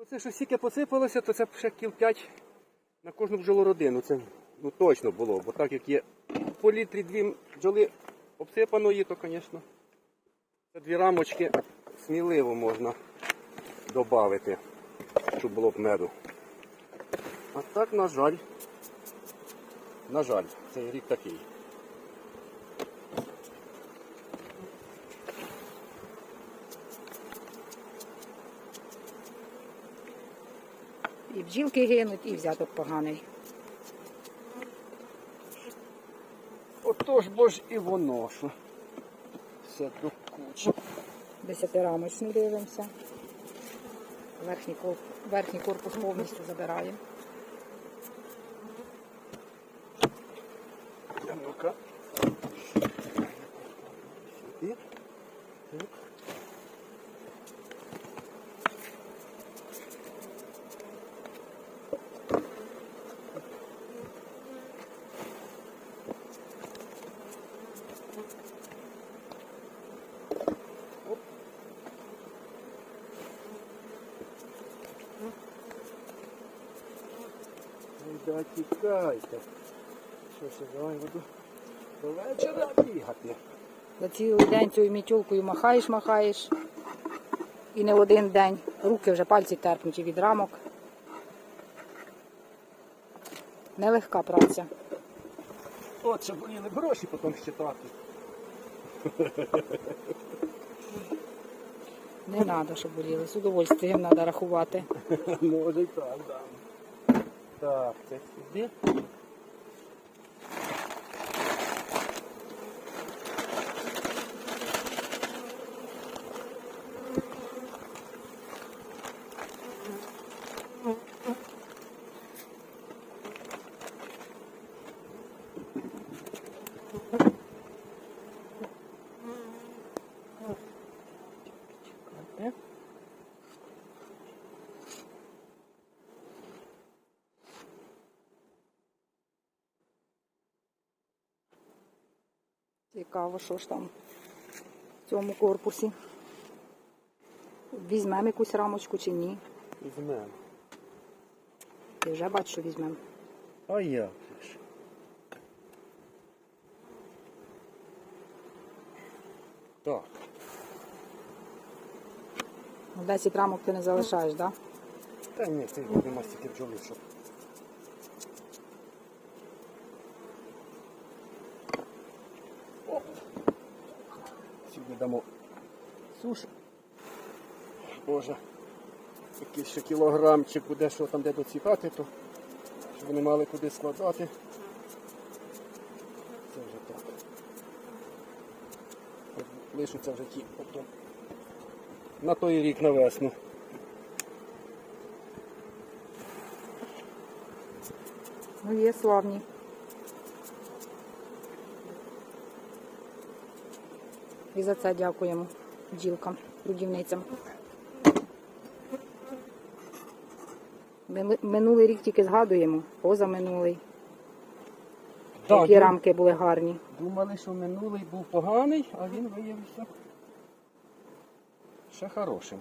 Оце що стільки посипалося, то це ще кіл 5 на кожну бджолородину. Це ну, точно було, бо так як є по літрі дві бджоли обсипаної, то, звісно, це дві рамочки сміливо можна додати, щоб було б меду. А так, на жаль, на жаль, цей рік такий. І бджілки гинуть, і взяток поганий. Отож бо ж і воно, що все до кучі. Десятирамочну дивимося. Верхній корпус, верхній корпус повністю забираємо. А ну-ка. Сюди. Так. Да тікайте. Що ж, давай буду до вечора бігати. За цілий день цією мітюлкою махаєш, махаєш. І не один день. Руки вже пальці терпнуті від рамок. Нелегка праця. От, щоб боліли гроші потім щитати. Не треба, щоб боліли. З удовольствием треба рахувати. Може і так, да. Так, це сюди. Чекайте. Цікаво, що ж там в цьому корпусі. Візьмемо якусь рамочку чи ні. Візьмемо. Ти вже бачиш, що візьмемо. А як ж? Так. Ну, 10 рамок ти не залишаєш, так? Да? Та ні, це нема стільки бджоли, щоб. Сюди дамо суш. Боже. Якийсь ще кілограмчик буде, що там де доцікати, то щоб вони мали куди складати. Це вже так. От Лишаться вже ті потім. На той рік на весну. Ну, є славні. І за це дякуємо бджілкам, будівницям. Минулий рік тільки згадуємо, позаминулий. Так, Які дум... рамки були гарні. Думали, що минулий був поганий, а він виявився ще хорошим.